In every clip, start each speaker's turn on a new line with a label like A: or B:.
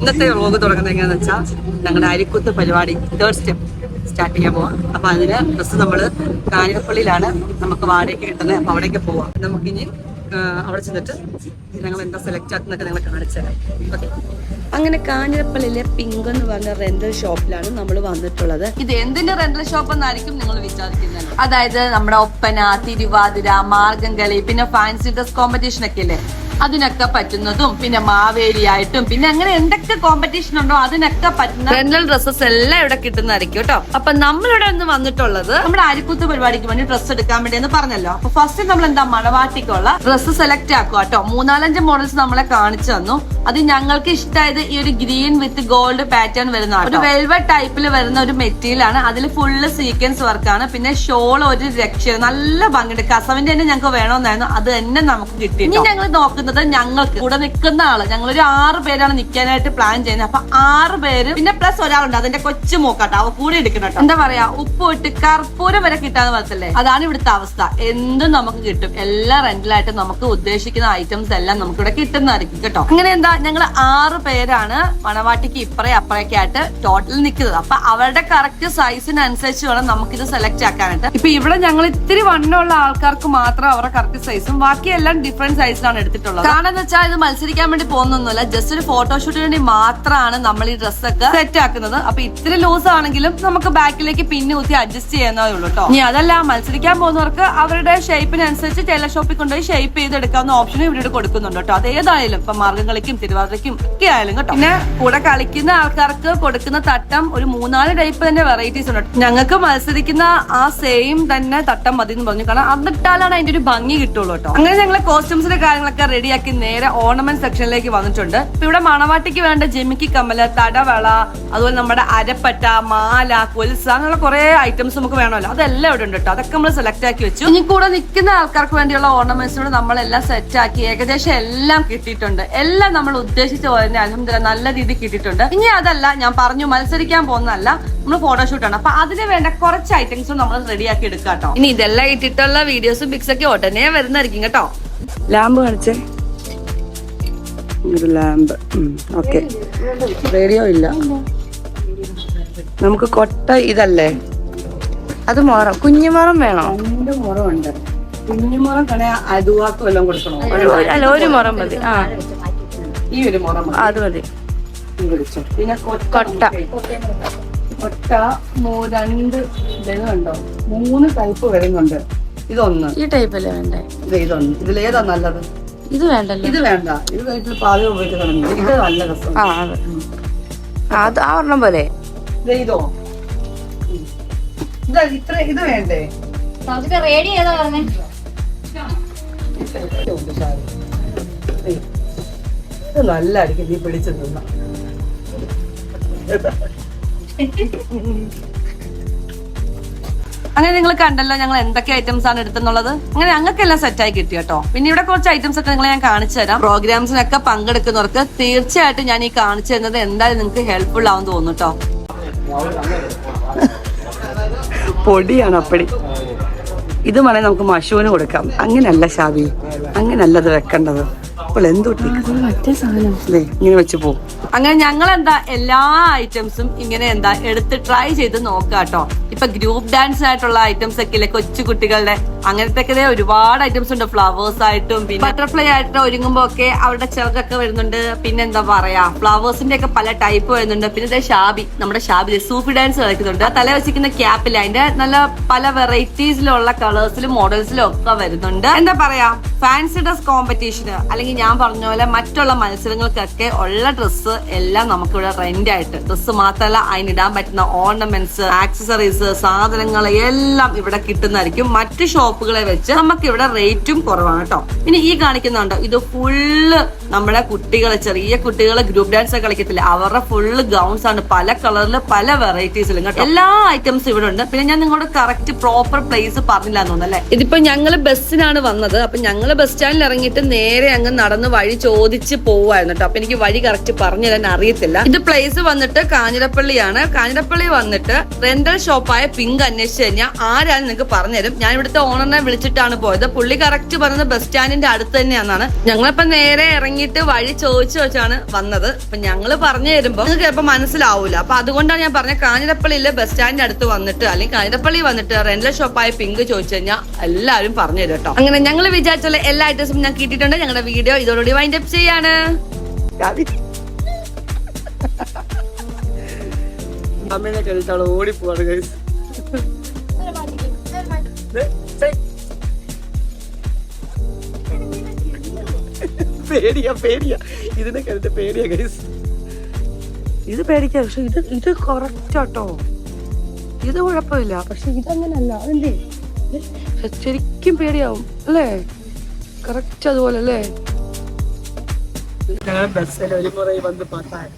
A: ഇന്നത്തെ വ്ലോഗ് തുടങ്ങുന്നത് എങ്ങനെയാന്ന് വെച്ചാൽ ഞങ്ങളുടെ അരിക്കുത്ത് പരിപാടി തേർഡ് സ്റ്റെപ്പ് സ്റ്റാർട്ട് ചെയ്യാൻ പോവാം. അപ്പൊ അതിന് ഡ്രസ്സ് നമ്മൾ കാഞ്ഞിരപ്പള്ളിയിലാണ് നമുക്ക് വാടകയ്ക്ക് കിട്ടുന്നത്. അപ്പൊ അവിടേക്ക് പോവാം. നമുക്കിനി അവിടെ ചെന്നിട്ട് ഞങ്ങൾ എന്താ സെലക്ട് ആക്കുന്നൊക്കെ നിങ്ങൾ കാണിച്ചു തരാം. ഓക്കെ അങ്ങനെ കാഞ്ഞിരപ്പള്ളിയിലെ പിങ്ക് എന്ന് പറഞ്ഞ റെന്റൽ ഷോപ്പിലാണ് നമ്മൾ വന്നിട്ടുള്ളത്. ഇത് എന്തിന്റെ റെന്റൽ ഷോപ്പ് എന്നായിരിക്കും നിങ്ങൾ വിചാരിക്കുന്നത്? അതായത് നമ്മുടെ ഒപ്പന തിരുവാതിര മാർഗംകളി പിന്നെ ഫാൻസി ഡ്രസ് കോമ്പറ്റീഷൻ ഒക്കെ ഇല്ലേ? അതിനൊക്കെ പറ്റുന്നതും പിന്നെ മാവേലിയായിട്ടും പിന്നെ അങ്ങനെ എന്തൊക്കെ കോമ്പറ്റീഷൻ ഉണ്ടോ അതിനൊക്കെ പറ്റുന്ന റെന്റൽ ഡ്രസ്സസ് എല്ലാം ഇവിടെ കിട്ടുന്നതായിരിക്കും കേട്ടോ. അപ്പൊ നമ്മളിവിടെ ഒന്ന് വന്നിട്ടുള്ളത് നമ്മുടെ അരിക്കുത്ത് പരിപാടിക്ക് വേണ്ടി ഡ്രസ്സ് എടുക്കാൻ വേണ്ടി എന്ന് പറഞ്ഞല്ലോ. അപ്പൊ ഫസ്റ്റ് നമ്മൾ എന്താ മണവാട്ടിക്കുള്ള ഡ്രസ്സ് സെലക്ട് ആക്കുക കേട്ടോ. മൂന്നാലഞ്ച് മോഡൽസ് നമ്മളെ കാണിച്ചു തന്നു. അത് ഞങ്ങൾക്ക് ഇഷ്ടമായത് ഈ ഒരു ഗ്രീൻ വിത്ത് ഗോൾഡ് പാറ്റേൺ വരുന്ന ഒരു വെൽവെറ്റ് ടൈപ്പിൽ വരുന്ന ഒരു മെറ്റീരിയൽ ആണ്. അതിൽ ഫുള്ള് സീക്വൻസ് വർക്കാണ് പിന്നെ ഷോൾ ഒരു രക്ഷ നല്ല ഭംഗിയുണ്ട്. കസവിന്റെ തന്നെ ഞങ്ങൾക്ക് വേണമെന്നായിരുന്നു. അത് തന്നെ നമുക്ക് കിട്ടി ഇനി ഞങ്ങൾ നോക്കുന്നത് ഞങ്ങൾക്ക് കൂടെ നിൽക്കുന്ന ആൾ. ഞങ്ങൾ ഒരു ആറ് പേരാണ് നിൽക്കാനായിട്ട് പ്ലാൻ ചെയ്യുന്നത്. അപ്പൊ ആറ് പേര് പിന്നെ പ്ലസ് ഒരാളുണ്ട്. അതിന്റെ കൊച്ചു മൂക്കാട്ടോ. അവ കൂടെ എടുക്കണം എന്താ പറയാ? ഉപ്പ് ഇട്ട് കർപ്പൂരം വരെ കിട്ടാന്ന് പറഞ്ഞല്ലേ അതാണ് ഇവിടുത്തെ അവസ്ഥ. എന്തും നമുക്ക് കിട്ടും. എല്ലാ റെന്റിലായിട്ട് നമുക്ക് ഉദ്ദേശിക്കുന്ന ഐറ്റംസ് എല്ലാം നമുക്ക് ഇവിടെ കിട്ടുന്നതായിരിക്കും കേട്ടോ. അങ്ങനെ എന്താ? ഞങ്ങൾ ആറ് പേരാണ് മണവാട്ടിക്ക് ഇപ്പറേ അപ്പറേക്ക് ആയിട്ട് ടോട്ടൽ നിൽക്കുന്നത് അപ്പൊ അവരുടെ കറക്റ്റ് സൈസിനനുസരിച്ച് വേണം നമുക്കിത് സെലക്ട് ആക്കാനായിട്ട്. ഇപ്പൊ ഇവിടെ ഞങ്ങൾ ഇത്തിരി വണ്ണമുള്ള ആൾക്കാർക്ക് മാത്രം അവരുടെ കറക്റ്റ് സൈസും ബാക്കിയെല്ലാം ഡിഫറെന്റ് സൈസിലാണ് എടുത്തിട്ടുള്ളത്. കാരണം വെച്ചാൽ ഇത് മത്സരിക്കാൻ വേണ്ടി പോകുന്നൊന്നുമല്ല. ജസ്റ്റ് ഒരു ഫോട്ടോഷൂട്ടിന് വേണ്ടി മാത്രമാണ് നമ്മൾ ഈ ഡ്രസ്സൊക്കെ സെറ്റ് ആക്കുന്നത്. അപ്പൊ ഇത്ര ലൂസ് ആണെങ്കിലും നമുക്ക് ബാക്കിലേക്ക് പിന്നെ ഊത്തി അഡ്ജസ്റ്റ് ചെയ്യുന്നതേ ഉള്ളൂ കേട്ടോ ഇനി അതല്ല മത്സരിക്കാൻ പോകുന്നവർക്ക് അവരുടെ ഷേപ്പിനനുസരിച്ച് ടൈലർ ഷോപ്പിൽ കൊണ്ടുപോയി ഷേപ്പ് ചെയ്തെടുക്കാവുന്ന ഓപ്ഷനും ഇവിടെ കൊടുക്കുന്നുണ്ട് കേട്ടോ അതേതായാലും ഇപ്പൊ മാർഗംകളിക്കും തിരുവാതിരയ്ക്കും ഒക്കെ ആയാലും കേട്ടോ പിന്നെ കൂടെ കളിക്കുന്ന ആൾക്കാർക്ക് കൊടുക്കുന്ന തട്ടം ഒരു മൂന്നാൽ ടൈപ്പ് തന്നെ വെറൈറ്റീസ് ഉണ്ട് ഞങ്ങൾക്ക് മത്സരിക്കുന്ന ആ സെയിം തന്നെ തട്ടം മതി എന്ന് പറഞ്ഞു. കാരണം അതിട്ടാലാണ് അതിന്റെ ഒരു ഭംഗി കിട്ടുള്ളൂ കേട്ടോ അങ്ങനെ ഞങ്ങൾ കോസ്റ്റ്യൂംസിന്റെ കാര്യങ്ങളൊക്കെ റെഡിയാക്കി നേരെ ഓർണമെന്റ് സെക്ഷനിലേക്ക് വന്നിട്ടുണ്ട്. ഇപ്പൊ ഇവിടെ മണവാട്ടിക്ക് വേണ്ട ജെമിക്ക് കമ്മൽ തടവള അതുപോലെ നമ്മുടെ അരപ്പറ്റ മാല കൊൽസ അങ്ങനെ കുറെ ഐറ്റംസ് നമുക്ക് വേണമല്ലോ. അതെല്ലാം ഇവിടെ ഉണ്ട് കേട്ടോ. അതൊക്കെ നമ്മൾ സെലക്ട് ആക്കി വെച്ചു. ഇനി കൂടെ നിൽക്കുന്ന ആൾക്കാർക്ക് വേണ്ടിയുള്ള ഓർണമെന്റ്സ് ഓർണമെന്റ്സിനോട് നമ്മളെല്ലാം സെറ്റ് ആക്കി ഏകദേശം എല്ലാം കിട്ടിയിട്ടുണ്ട്. എല്ലാം നമ്മൾ ഉദ്ദേശിച്ച പോലെ തന്നെ അലഹമില്ല നല്ല രീതിയിൽ കിട്ടിയിട്ടുണ്ട്. ഇനി അതല്ല ഞാൻ പറഞ്ഞു മത്സരിക്കാൻ പോകുന്നതല്ല നമ്മൾ ഫോട്ടോഷൂട്ടാണ് അപ്പൊ അതിന് വേണ്ട കുറച്ച് ഐറ്റംസും നമ്മൾ റെഡിയാക്കി എടുക്കാം കേട്ടോ. ഇനി ഇതെല്ലാം ഇട്ടിട്ടുള്ള വീഡിയോസും പിക്സൊക്കെ ഉടനെ വരുന്നതായിരിക്കും കേട്ടോ. ലാമ്പ് കാണിച്ചേ. ഒരു ലാമ്പ് ഓക്കെ. റേഡിയോ ഇല്ല. നമുക്ക് കൊട്ട ഇതല്ലേ? അത് മുറം. കുഞ്ഞുമുറം വേണോ? രണ്ട് മുറമുണ്ട് കുഞ്ഞുമുറം കണ അതുവാക്കും എല്ലാം കൊടുക്കണോ?
B: അല്ല ഒരു മുറം മതി. ആ.
A: ഈ ഒരു മുറം.
B: അത് മതി.
A: പിന്നെ കൊട്ട
B: കൊട്ട.
A: രണ്ട് ഇതുണ്ടോ മൂന്ന് ടൈപ്പ് വരുന്നുണ്ട്. ഇതൊന്ന്.
B: ഈ ടൈപ്പല്ലേ വേണ്ടേ?
A: ഇത് ഇതൊന്ന്. ഇതിലേതാ നല്ലത്?
B: ഇത് വേണ്ടല്ലോ.
A: ഇത് വേണ്ട. ഇത് വീട്ടിൽ ഉപയോഗിക്കുന്നുണ്ട് ഇത് നല്ല രസം
B: ആ അത്. ആ, അത് ആ ഒരെണ്ണം പോലെ.
A: ഇത് ഇതോ. ഉം. ഇതാ ഇത്ര ഇത് വേണ്ടേ?
C: റേഡി ഏതാ പറഞ്ഞേ.
A: ഇത് നല്ല അടിക്കും നീ പിടിച്ചു നിന്ന. അങ്ങനെ നിങ്ങൾ കണ്ടല്ലോ ഞങ്ങൾ എന്തൊക്കെ ഐറ്റംസ് ആണ് എടുത്തെന്നുള്ളത്. അങ്ങനെ ഞങ്ങൾക്കെല്ലാം സെറ്റ് ആയി കിട്ടി കേട്ടോ. പിന്നെ ഇവിടെ കുറച്ച് ഐറ്റംസ് ഒക്കെ നിങ്ങളെ ഞാൻ കാണിച്ചു തരാം. പ്രോഗ്രാംസിനൊക്കെ പങ്കെടുക്കുന്നവർക്ക് തീർച്ചയായിട്ടും ഞാൻ ഈ കാണിച്ചു തരുന്നത് എന്തായാലും നിങ്ങൾക്ക് ഹെൽപ്ഫുൾ ആവും തോന്നുന്നു കേട്ടോ. പൊടിയാണ് അപ്പടി. ഇത് വേണേ നമുക്ക് മഷുവിന് കൊടുക്കാം. അങ്ങനെയല്ല ഷാബി അങ്ങനെയല്ല അത് വെക്കേണ്ടത് ഇങ്ങനെ വെച്ച് പോകും അങ്ങനെ ഞങ്ങൾ എന്താ എല്ലാ ഐറ്റംസും ഇങ്ങനെ എന്താ എടുത്ത് ട്രൈ ചെയ്ത് നോക്കാട്ടോ. ഇപ്പൊ ഗ്രൂപ്പ് ഡാൻസ് ആയിട്ടുള്ള ഐറ്റംസ് ഒക്കെ ഇല്ലേ കൊച്ചു കുട്ടികളുടെ? അങ്ങനത്തെ ഒരുപാട് ഐറ്റംസ് ഉണ്ട്. ഫ്ലവേഴ്സ് ആയിട്ടും പിന്നെ ബട്ടർഫ്ലൈ ആയിട്ട് ഒരുങ്ങുമ്പോ ഒക്കെ അവരുടെ ചിറകൊക്കെ വരുന്നുണ്ട്. പിന്നെ എന്താ പറയാ ഫ്ലവേഴ്സിന്റെ ഒക്കെ പല ടൈപ്പ് വരുന്നുണ്ട്. പിന്നെ ഷാബി നമ്മുടെ ഷാബി സൂഫി ഡാൻസ് കളിക്കുന്നുണ്ട്. തല വെച്ചിരിക്കുന്ന ക്യാപ്പിൽ അതിന്റെ നല്ല പല വെറൈറ്റീസിലുള്ള കളേഴ്സിലും മോഡൽസിലും ഒക്കെ വരുന്നുണ്ട്. എന്താ പറയാ ഫാൻസി ഡ്രസ് കോമ്പറ്റീഷന് അല്ലെങ്കിൽ ഞാൻ പറഞ്ഞ പോലെ മറ്റുള്ള മത്സരങ്ങൾക്കൊക്കെ ഉള്ള ഡ്രസ്സ് എല്ലാം നമുക്കിവിടെ റെന്റ് ആയിട്ട്. ഡ്രസ്സ് മാത്രമല്ല അതിനിടാൻ പറ്റുന്ന ഓർണമെന്റ്സ് ആക്സസറീസ് സാധനങ്ങൾ എല്ലാം ഇവിടെ കിട്ടുന്നതായിരിക്കും. മറ്റു ഷോപ്പുകളെ വെച്ച് നമുക്ക് ഇവിടെ റേറ്റും കുറവാണ് കേട്ടോ. പിന്നെ ഈ കാണിക്കുന്നുണ്ടോ ഇത് ഫുള്ള് നമ്മുടെ കുട്ടികളെ ചെറിയ കുട്ടികളെ ഗ്രൂപ്പ് ഡാൻസ് ഒക്കെ കളിക്കത്തില്ല? അവരുടെ ഫുള്ള് ഗൗൺസ് ആണ്. പല കളറിൽ പല വെറൈറ്റീസിലും കേട്ടോ. എല്ലാ ഐറ്റംസും ഇവിടെ ഉണ്ട്. പിന്നെ ഞാൻ നിങ്ങളോട് കറക്റ്റ് പ്രോപ്പർ പ്ലേസ് പറഞ്ഞില്ല എന്ന് തോന്നുന്നു അല്ലേ? ഇതിപ്പോ ഞങ്ങൾ ബസ്സിനാണ് വന്നത്. അപ്പൊ ഞങ്ങൾ ബസ് സ്റ്റാൻഡിൽ ഇറങ്ങിയിട്ട് നേരെ അങ്ങ് നടന്ന് വഴി ചോദിച്ച് പോവായിരുന്നു കേട്ടോ. അപ്പൊ എനിക്ക് വഴി കറക്റ്റ് പറഞ്ഞു തരാൻ അറിയത്തില്ല. ഇത് പ്ലേസ് വന്നിട്ട് കാഞ്ഞിരപ്പള്ളിയാണ്. കാഞ്ഞിരപ്പള്ളി വന്നിട്ട് റെന്റൽ ഷോപ്പായ പിങ്ക് അന്വേഷിച്ച് കഴിഞ്ഞാൽ ആരാണ് നിങ്ങൾക്ക് പറഞ്ഞുതരും? ഞാൻ ഇവിടുത്തെ ഓണറിനെ വിളിച്ചിട്ടാണ് പോയത്. പുള്ളി കറക്റ്റ് പറഞ്ഞത് ബസ് സ്റ്റാൻഡിന്റെ അടുത്ത് തന്നെയാണെന്നാണ്. ഞങ്ങളിപ്പോ നേരെ ഇറങ്ങിയിട്ട് വഴി ചോദിച്ചു വെച്ചാണ് വന്നത്. അപ്പൊ ഞങ്ങൾ പറഞ്ഞു തരുമ്പോൾ നിങ്ങൾക്ക് ചിലപ്പോൾ മനസ്സിലാവൂല. അപ്പൊ അതുകൊണ്ടാണ് ഞാൻ പറഞ്ഞത് കാഞ്ഞിരപ്പള്ളിയിലെ ബസ് സ്റ്റാൻഡിന്റെ അടുത്ത് വന്നിട്ട് അല്ലെങ്കിൽ കാഞ്ഞിരപ്പള്ളി വന്നിട്ട് റെന്റൽ ഷോപ്പായ പിങ്ക് ചോദിച്ചു കഴിഞ്ഞാൽ എല്ലാവരും പറഞ്ഞു തരും കേട്ടോ. അങ്ങനെ ഞങ്ങൾ വിചാരിച്ചുള്ള എല്ലാ ഐറ്റംസും ഞാൻ കിട്ടിയിട്ടുണ്ട്. ഞങ്ങളുടെ വീഡിയോ ഇതോടുകൂടി വൈൻഡ് അപ്പ് ചെയ്യാണ്. അമ്മേനെ കഴിച്ചാൾ ഓടിപ്പോവാണ് ഗൈസ് പേടിയാ പേടിയാ. ഇതിനെ കരുത്ത് പേടിയാ ഗൈസ് ഇത് പേടിക്കാ പക്ഷെ ഇത് ഇത് കറക്റ്റാട്ടോ ഇത് കുഴപ്പമില്ല പക്ഷെ ഇതങ്ങനല്ല. അതല്ലേ ശരിക്കും പേടിയാവും അല്ലേ? കറക്റ്റ് അതുപോലെ അല്ലേ? ഞങ്ങൾ ബസ്സിൽ ഒരു മുறை വന്ന് പാത്താൻ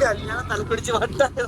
A: കല്യാണം തലക്കുടിച്ച് വട്ടായോ